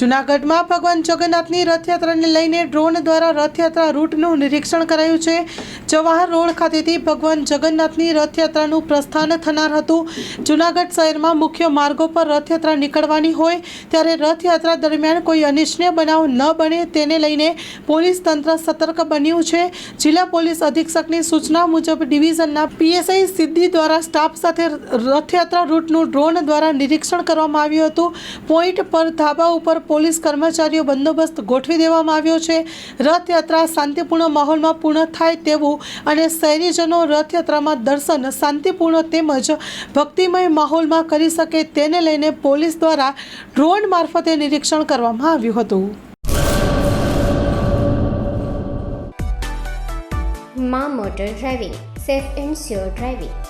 જૂનાગઢમાં ભગવાન જગન્નાથની રથયાત્રાને લઈને ડ્રોન દ્વારા રથયાત્રા રૂટનું નિરીક્ષણ કરાયું છે. જવાહર રોડ ખાતેથી ભગવાન જગન્નાથની રથયાત્રાનું પ્રસ્થાન થનાર હતું. જૂનાગઢ શહેરમાં મુખ્ય માર્ગો પર રથયાત્રા નીકળવાની હોય ત્યારે રથયાત્રા દરમિયાન કોઈ અનિચ્છનીય બનાવ ન બને તેને લઈને પોલીસ તંત્ર સતર્ક બન્યું છે. જિલ્લા પોલીસ અધિક્ષકની સૂચના મુજબ ડિવિઝનના પીએસઆઈ સિદ્ધિ દ્વારા સ્ટાફ સાથે રથયાત્રા રૂટનું ડ્રોન દ્વારા નિરીક્ષણ કરવામાં આવ્યું હતું. પોઈન્ટ પર ધાબા ઉપર પોલીસ કર્મચારીઓ બંદોબસ્ત ગોઠવી દેવામાં આવ્યો છે. રથયાત્રા શાંતિપૂર્ણ માહોલમાં પૂર્ણ થાય તેવું અને શહેરીજનો રથયાત્રામાં દર્શન શાંતિપૂર્ણ તેમજ ભક્તિમય માહોલમાં કરી શકે તેને લઈને પોલીસ દ્વારા ડ્રોન મારફતે નિરીક્ષણ કરવામાં આવ્યું હતું. મા motor driving, safe and sure driving.